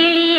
கிளி